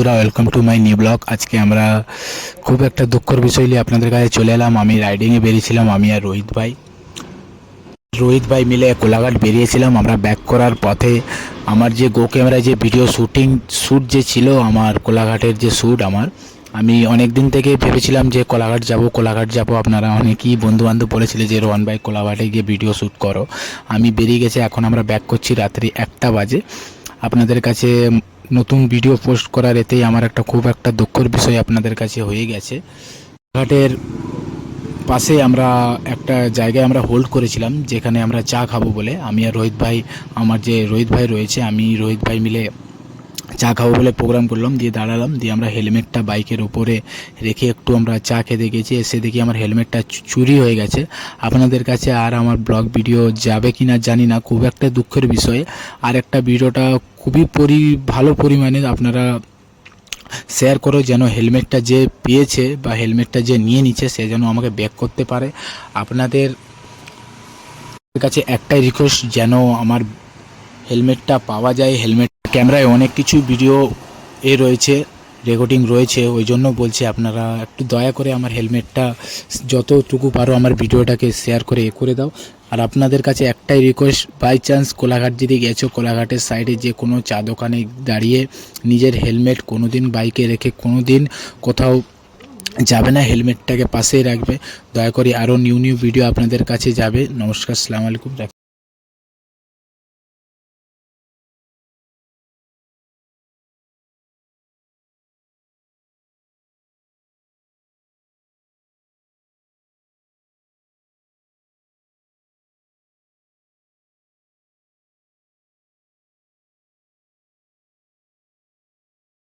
বন্ধুরা welcome to my new blog আজকে আমরা খুব একটা দুঃখর বিষয় নিয়ে আপনাদের কাছে চলে এলাম। আমি রাইডিংয়ে বেরিয়েছিলাম, আমি আর রোহিত ভাই। রোহিত ভাই মিলে কোলাঘাট বেরিয়েছিলাম। আমরা ব্যাক করার পথে আমার যে গো ক্যামেরায় যে ভিডিও শ্যুটিং শ্যুট যে ছিল, আমার কোলাঘাটের যে শ্যুট আমার, আমি অনেক দিন থেকে ভেবেছিলাম যে কোলাঘাট যাব কোলাঘাট যাব। আপনারা অনেকেই বন্ধুবান্ধব বলেছিলে যে, রোহন ভাই, কোলাঘাটে গিয়ে ভিডিও শ্যুট করো। আমি বেরিয়ে গেছে, এখন আমরা ব্যাক করছি রাত্রি একটা বাজে। আপনাদের কাছে নতুন ভিডিও পোস্ট করার এতেই আমার একটা খুব একটা দুঃখের বিষয় আপনাদের কাছে হয়ে গেছে। ঘাটের পাশে আমরা একটা জায়গায় আমরা হোল্ড করেছিলাম, যেখানে আমরা চা খাব বলে। আমি আর রোহিত ভাই, আমার যে রোহিত ভাই রয়েছে, আমি রোহিত ভাই মিলে চা খাব বলে প্রোগ্রাম করলাম, দিয়ে দাঁড়ালাম, দিয়ে আমরা হেলমেটটা বাইকের ওপরে রেখে একটু আমরা চা খেতে গেছি, এসে দেখি আমার হেলমেটটা চুরি হয়ে গেছে। আপনাদের কাছে আর আমার ব্লগ ভিডিও যাবে কি না জানি না, খুব একটা দুঃখের বিষয়। আর একটা ভিডিওটা খুবই পরি, ভালো পরিমাণে আপনারা শেয়ার করো যেন হেলমেটটা যে পেয়েছে বা হেলমেটটা যে নিয়ে নিচ্ছে, সে যেন আমাকে ব্যাক করতে পারে। আপনাদের কাছে একটাই রিকোয়েস্ট যেন আমার হেলমেটটা পাওয়া যায় হেলমেট ক্যামেরায় অনেক কিছু ভিডিও এ রয়েছে রেকর্ডিং রয়েছে, ওই জন্য বলছি আপনারা একটু দয়া করে আমার হেলমেটটা যতটুকু পারো আমার ভিডিওটাকে শেয়ার করে এ করে দাও। আর আপনাদের কাছে একটাই রিকোয়েস্ট বাই চান্স কোলাঘাট যদি গেছো, কোলাঘাটের সাইডে যে কোনো চা দোকানে দাঁড়িয়ে নিজের হেলমেট কোনো দিন বাইকে রেখে কোনো দিন কোথাও যাবে না হেলমেটটাকে পাশেই রাখবে। দয়া করে আরও নিউ নিউ ভিডিও আপনাদের কাছে যাবে। নমস্কার, সালাম আলাইকুম